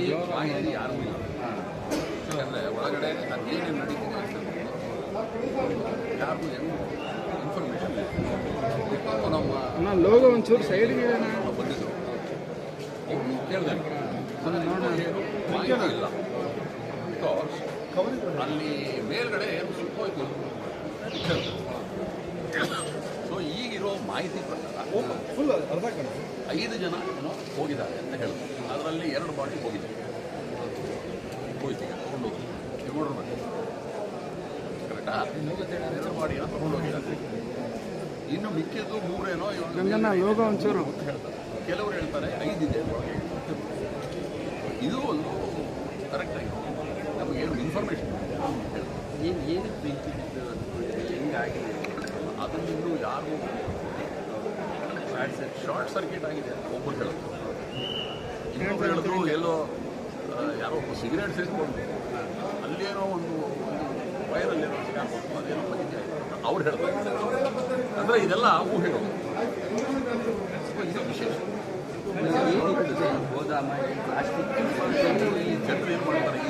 ಈ ಮಾಹಿತಿ ಯಾರಿಗೂ ಇಲ್ಲ ಯಾಕಂದರೆ ಒಳಗಡೆ ಅದೇನೇನು ನಡೀತಿದೆ ಅಂತ ಯಾರಿಗೂ ಏನು ಇನ್ಫಾರ್ಮೇಷನ್ ಇಲ್ಲ ನಮ್ಮ ಅಣ್ಣ ಲೋಗೋ ಒಂಚೂರು ಸೈಡ್ಗೆ ನಾವು ಬಂದಿದ್ರು ಅವ್ರು ಕೇಳಿದೆ ಏನು ಮಾಹಿತಿ ಇಲ್ಲ ಬಿಕಾಸ್ ಅಲ್ಲಿ ಮೇಲ್ಗಡೆ ಏನು ಸುತ್ತೋಯ್ತು ಸೊ ಈಗಿರೋ ಮಾಹಿತಿ ಪ್ರಕಾರ ಫುಲ್ ಅರ್ಧ ಐದು ಜನ ಏನೋ ಹೋಗಿದ್ದಾರೆ ಅಂತ ಹೇಳಿದ್ರು ಅದರಲ್ಲಿ ಎರಡು ಬಾಡಿ ಹೋಗಿದೆ. ಹೋಯ್ತು ಈಗ ತಗೊಂಡು ಹೋಗಿ ತಗೊಂಡ್ರು ಮತ್ತೆ. ಕರೆಕ್ಟಾ ಎರಡು ಬಾಡಿನ ತಗೊಂಡು ಹೋಗಿದ್ದಾರೆ ಇನ್ನು ಮಿಕ್ಕಿದ್ದು ಮೂರೇನೋ ಯೋಗ ಒಂಚೂರು ಅಂತ ಹೇಳ್ತಾರೆ ಕೆಲವರು ಹೇಳ್ತಾರೆ ಐದಿದೆ ಇದು ಒಂದು ಕರೆಕ್ಟ್ ಆಗಿ ನಮಗೇನು ಇನ್ಫಾರ್ಮೇಷನ್ ಏನು ಏನು ಪ್ರೀತಿ ಹೆಂಗಾಗಿದೆ? ಅದನ್ನು ಇನ್ನೂ ಯಾರು ಶಾರ್ಟ್ ಸರ್ಕ್ಯೂಟ್ ಆಗಿದೆ. ಒಬ್ಬರು ಹೇಳಿದ್ರು ಇನ್ನೊಬ್ರು ಹೇಳಿದ್ರು ಎಲ್ಲೋ ಯಾರೋ ಒಬ್ಬ ಸಿಗರೇಟ್ ಸೇರಿಕೊಂಡು ಅಲ್ಲೇನೋ ಒಂದು ವೈರಲ್ಲಿ ಏನೋ ಸಿಗಾಕೊಂಡು ಅದೇನೋ ಬಂದಿದೆ. ಅವ್ರು ಹೇಳ್ತಾರೆ ಅಂದರೆ ಇದೆಲ್ಲ ಊಹೆಗಳು ಹೇಳೋದು ಇದು ವಿಶೇಷ. ಗೋದಾಮ